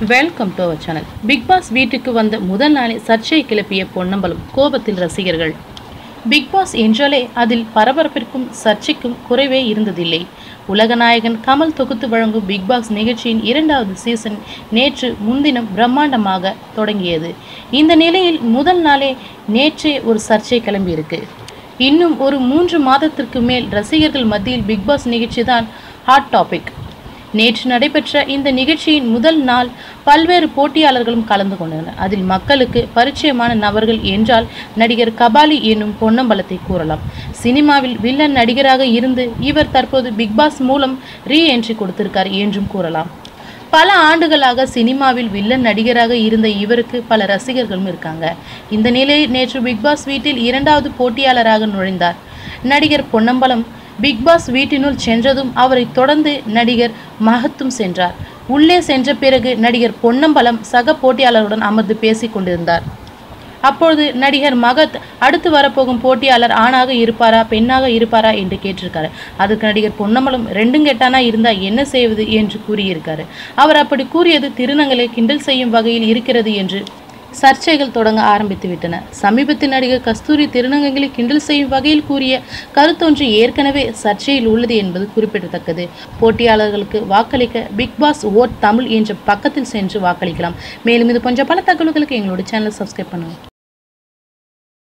Welcome to our channel big boss வீட்டுக்கு வந்த முதல் நாளே சர்ச்சையை கிளப்பிய பொன்னம்பலம் கோபத்தில் ரசிகர்கள். பிக் பாஸ் என்றாலே அதில் பரபரப்பிற்கும் சர்ச்சைக்கும் குறைவே இருந்ததில்லை. உலகநாயகன் கமல் தொகுத்து வழங்கும் பிக் பாஸ் நிகழ்ச்சியின் இரண்டாவது சீசன் நேற்று முன்தினம் பிரம்மாண்டமாக தொடங்கியது. இந்த நிலையில் முதல் நாளே நேற்றே ஒரு சர்ச்சை கிளம்பியிருக்கு. இன்னும் ஒரு மூன்று மாதத்திற்கு மேல் ரசிகர்கள் மத்தியில் பிக் பாஸ் நிகழ்ச்சி தான் ஹாட் டாபிக் நேற்று நடைபெற்ற இந்த நிகழ்ச்சியின் முதல் நாள் பல்வேறு போட்டியாளர்களும் கலந்து கொண்டனர். அதில் மக்களுக்கு பரிச்சயமான நபர்கள் என்றால் நடிகர் கபாலி என்னும் பொன்னம்பலத்தை கூறலாம். சினிமாவில் வில்லன் நடிகராக இருந்து இவர் தற்போது பிக்பாஸ் மூலம் ரீ என்ட்ரி கொடுத்திருக்கார் என்றும் கூறலாம். பல ஆண்டுகளாக சினிமாவில் வில்லன் நடிகராக இருந்த இவருக்கு பல ரசிகர்களும் இருக்காங்க. இந்த நிலையில் நேற்று பிக்பாஸ் வீட்டில் இரண்டாவது போட்டியாளராக நுழைந்தார். நடிகர் பொன்னம்பலம் பிக்பாஸ் வீட்டினுள் சென்றதும் அவரை தொடர்ந்து நடிகர் மகத்தும் சென்றார். உள்ளே சென்ற பிறகு நடிகர் பொன்னம்பலம் சக போட்டியாளருடன் அமர்ந்து பேசிக் கொண்டிருந்தார். அப்பொழுது நடிகர் மகத் அடுத்து வரப்போகும் போட்டியாளர் ஆணாக இருப்பாரா பெண்ணாக இருப்பாரா என்று கேட்டிருக்காரு. அதுக்கு நடிகர் பொன்னம்பலம் ரெண்டும் கெட்டானா இருந்தா என்ன செய்வது? என்று கூறியிருக்காரு. அவர் அப்படி கூறியது திருநங்களை கிண்டல் செய்யும் வகையில் இருக்கிறது என்று சர்ச்சைகள் தொடங்க ஆரம்பித்து விட்டன. சமீபத்தில் நடிகர் கஸ்தூரி திருநங்கைகளை கிண்டல் செய்யும் வகையில் கூறிய கருத்தொன்று ஏற்கனவே சர்ச்சையில் உள்ளது என்பது குறிப்பிடத்தக்கது. போட்டியாளர்களுக்கு வாக்களிக்க பிக் பாஸ் ஓட் தமிழ் என்ற பக்கத்தில் சென்று வாக்களிக்கலாம். மேலும் இது போன்ற பல தகவல்களுக்கு எங்களோட சேனலை சப்ஸ்கிரைப் பண்ணுங்கள்